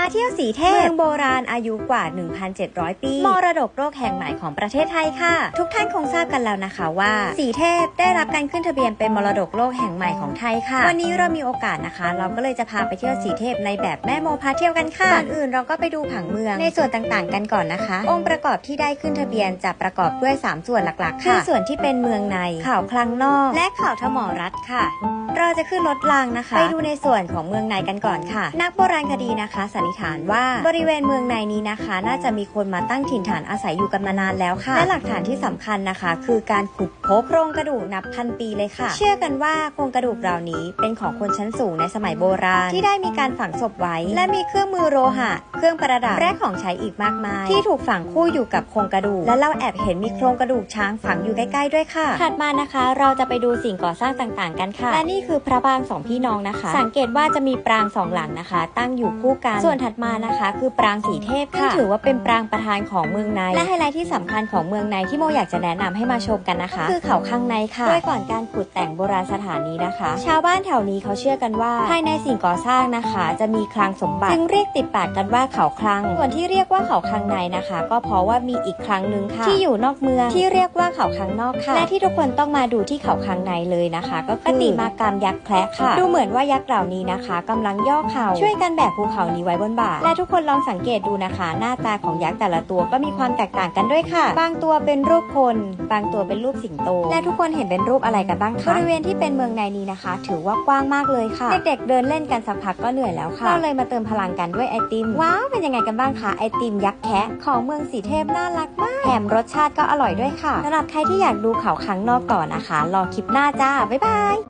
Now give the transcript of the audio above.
าเที่ยวสีเทพเมืองโบราณอายุกว่า 1,700 ปี มรดกโลกแห่งใหม่ของประเทศไทยค่ะ ทุกท่านคงทราบกันแล้วนะคะว่า สีเทพได้รับการขึ้นทะเบียนเป็นมรดกโลกแห่งใหม่ของไทยค่ะ วันนี้เรามีโอกาสนะคะ เราก็เลยจะพาไปเที่ยวสีเทพในแบบแม่โมพาเที่ยวกันค่ะก่อนอื่นเราก็ไปดูผังเมืองในส่วนต่างๆ กันก่อนนะคะ องค์ประกอบที่ได้ขึ้นทะเบียนจะประกอบด้วย 3 ส่วนหลักๆค่ะคือส่วนที่เป็นเมืองในข่าวคลังนอก และข่าวทมรัฐค่ะ เราจะขึ้นรถรางนะคะ ไปดูในส่วนของเมืองในกันก่อนค่ะ นักโบราณคดีนะคะสันนิษฐานว่า บริเวณเมืองในนี้นะคะ น่าจะมีคนมาตั้งถิ่นฐานอาศัยอยู่กันมานานแล้วค่ะ และหลักฐานที่สำคัญนะคะ คือการขุดพบโครงกระดูกนับพันปีเลยค่ะ เชื่อกันว่าโครงกระดูกเหล่านี้เป็นของคนชั้นสูงในสมัยโบราณ ที่ได้มีการฝังศพไว้ และมีเครื่องมือโลหะ เครื่องประดับและของใช้อีกมากมาย ที่ถูกฝังคู่อยู่กับโครงกระดูก และเราแอบเห็นมีโครงกระดูกช้างฝังอยู่ใกล้ๆด้วยค่ะ ถัดมานะคะ เราจะไปดูสิ่งก่อสร้างต่างๆ กันค่ะและนี่คือพระปรางสองพี่น้องนะคะ สังเกตว่าจะมีปรางสองหลังนะคะ ตั้งอยู่คู่กันส่วนถัดมานะคะ คือปรางสีเทพค่ะซึ่งถือว่าเป็นปรางประธานของเมืองใน และไฮไลท์ที่สำคัญของเมืองในที่โมอยากจะแนะนำให้มาชมกันนะคะ คือเขาข้างในค่ะโดยก่อนการขุดแต่งโบราณสถานนี้นะคะ ชาวบ้านแถวนี้เขาเชื่อกันว่าภายในสิ่งก่อสร้างนะคะ จะมีคลังสมบัติจึงเรียกติดปากกันว่าเขาคลัง ส่วนที่เรียกว่าเขาคลังในนะคะ ก็เพราะว่ามีอีกครั้งหนึ่งค่ะ ที่อยู่นอกเมืองที่เรียกว่าเขาคลังนอกค่ะและที่ทุกคนต้องมาดูที่เขาคลังในเลยนะคะ ก็คือประติมากรรมยักษ์แคระค่ะ ดูเหมือนว่ายักษ์เหล่านี้นะคะกำลังย่อเข่าช่วยกันแบกภูเขานี้ไว้บนบ่าและทุกคนลองสังเกตดูนะคะ หน้าตาของยักษ์แต่ละตัวก็มีความแตกต่างกันด้วยค่ะ บางตัวเป็นรูปคน บางตัวเป็นรูปสิงโต และทุกคนเห็นเป็นรูปอะไรกันบ้างคะบริเวณที่เป็นเมืองในนี้นะคะ ถือว่ากว้างมากเลยค่ะเด็กๆเดินเล่นกันสักพักก็เหนื่อยแล้วค่ะเราเลยมาเติมพลังกันด้วยไอติมว้าวเป็นยังไงกันบ้างคะไอติมยักษ์แคะของเมืองสีเทพน่ารักมากแถมรสชาติก็อร่อยด้วยค่ะสำหรับใครที่อยากดูเขาครั้งนอกต่อนนะคะรอคลิปหน้าจ้าบ๊ายบาย